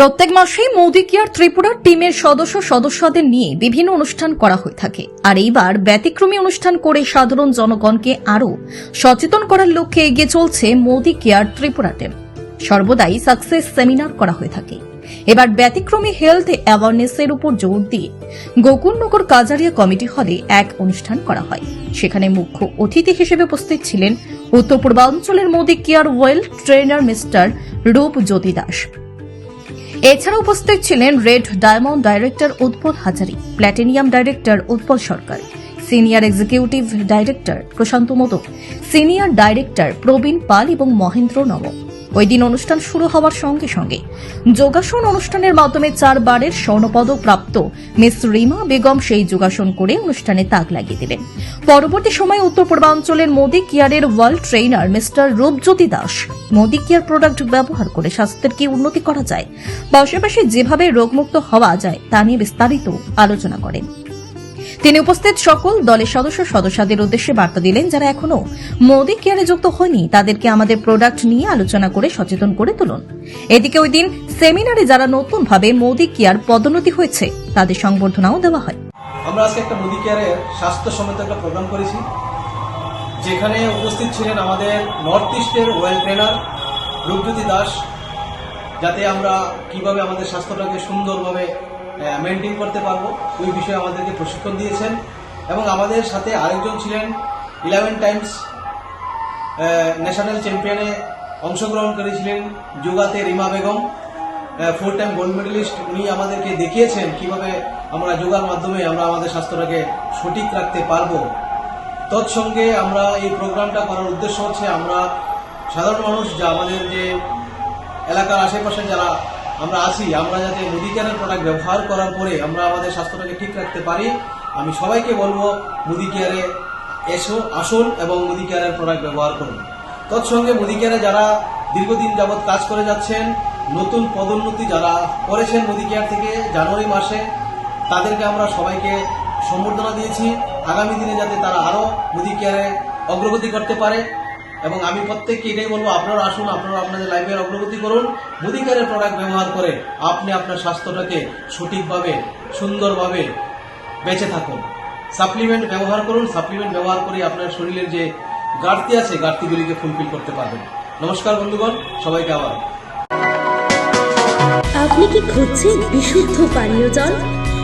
প্রত্যেক মাসেই মোদি কেয়ার ত্রিপুরার টিমের সদস্য সদস্যদের নিয়ে বিভিন্ন অনুষ্ঠান করা হয়ে থাকে। আর এইবার ব্যতিক্রমী অনুষ্ঠান করে সাধারণ জনগণকে আরও সচেতন করার লক্ষ্যে এগিয়ে চলছে মোদি কেয়ার ত্রিপুরা টিম। সর্বদাই সাকসেস সেমিনার করা হয়ে থাকে। এবার ব্যতিক্রমী হেলথ অ্যাওয়ারনেসের উপর জোর দিয়ে গোকুলনগর কাজারিয়া কমিটি হলে এক অনুষ্ঠান করা হয়। সেখানে মুখ্য অতিথি হিসেবে উপস্থিত ছিলেন উত্তর পূর্বাঞ্চলের Modicare well trainer mister Rup Jyoti Das. এছাড়া উপস্থিত ছিলেন red diamond director Utpal Hazari, platinum director Utpal Sarkar, senior executive director Prashanta Modak senior director Prabin Pal এবং মহেন্দ্র নব ওই দিন অনুষ্ঠান শুরু হওয়ার সঙ্গে সঙ্গে যোগাসন অনুষ্ঠানের মাধ্যমে চারবারের স্বর্ণপদক প্রাপ্ত মিস রিমা বেগম সেই যোগাসন করে অনুষ্ঠানে তাক লাগিয়ে দিলেন। পরবর্তী সময়ে উত্তর পূর্বাঞ্চলের মোদি কেয়ারের world trainer mister Rupjyoti Das Modi care product ব্যবহার করে স্বাস্থ্যের কি উন্নতি করা যায়, পাশাপাশি যেভাবে রোগমুক্ত হওয়া যায় তা নিয়ে বিস্তারিত আলোচনা করেন। তিনি উপস্থিত সকল দলের সদস্য সদস্যদের উদ্দেশ্যে বার্তা দিলেন যারা এখনও মোদি কেয়ারে যুক্ত হয়নি, তাদেরকে আমাদের প্রোডাক্ট নিয়ে আলোচনা করে সচেতন করে তুলুন। এদিকে ওই দিন সেমিনারে যারা নতুনভাবে মোদি কেয়ার পদোন্নতি হয়েছে, তাদের সংবর্ধনাও দেওয়া হয়। আমরা আজকে একটা মোদি কেয়ারের স্বাস্থ্য সম্মত একটা প্রোগ্রাম করেছি, যেখানে উপস্থিত ছিলেন আমাদের নর্থ ইস্টের ওয়েল ট্রেনার রূপজ্যোতি দাস, যাতে আমরা কীভাবে আমাদের স্বাস্থ্যটাকে সুন্দরভাবে মেনটেন করতে পারব। ওই বিষয়ে আমাদেরকে প্রশিক্ষণ দিয়েছেন। এবং আমাদের সাথে আরেকজন ছিলেন ইলেভেন টাইমস ন্যাশনাল চ্যাম্পিয়নে অংশগ্রহণ করেছিলেন যোগাতে Rima Begum. Four time gold medalist উনি আমাদেরকে দেখিয়েছেন কীভাবে আমরা যোগার মাধ্যমে আমরা আমাদের স্বাস্থ্যটাকে সঠিক রাখতে পারব। তৎসঙ্গে আমরা এই প্রোগ্রামটা করার উদ্দেশ্য হচ্ছে আমরা সাধারণ মানুষ যা আমাদের যে এলাকার আশেপাশে যারা আমরা আছি, আমরা যাতে মুদিকেয়ারের প্রোডাক্ট ব্যবহার করার পরে আমরা আমাদের স্বাস্থ্যটাকে ঠিক রাখতে পারি, আমি সবাইকে বলব মুদি কেয়ারে এসো, আসুন এবং মুদি কেয়ারের প্রোডাক্ট ব্যবহার করুন। তৎসঙ্গে মুদি কেয়ারে যারা দীর্ঘদিন যাবৎ কাজ করে যাচ্ছেন, নতুন পদোন্নতি যারা করেছেন মুদি কেয়ার থেকে জানুয়ারি মাসে, তাদেরকে আমরা সবাইকে সম্বর্ধনা দিয়েছি। আগামী দিনে যাতে তারা আরও মুদি কেয়ারে অগ্রগতি করতে পারে এবং আমি প্রত্যেককে এটাই বলব, আপনারা আসুন, আপনারা আপনাদের লাইফের অগ্রগতি করুন মুদিকারের প্রোডাক্ট ব্যবহার করে আপনি আপনার স্বাস্থ্যটাকে সঠিকভাবে, সুন্দরভাবে বেঁচে থাকুন। সাপ্লিমেন্ট ব্যবহার করুন সাপ্লিমেন্ট ব্যবহার করে আপনার শরীরের যে ঘাটতি আছে, ঘাটতিগুলিকে ফুলফিল করতে পারবেন। নমস্কার বন্ধুগণ, সবাইকে আবার। আপনি কি খুঁজছেন বিশুদ্ধ পানীয় জল?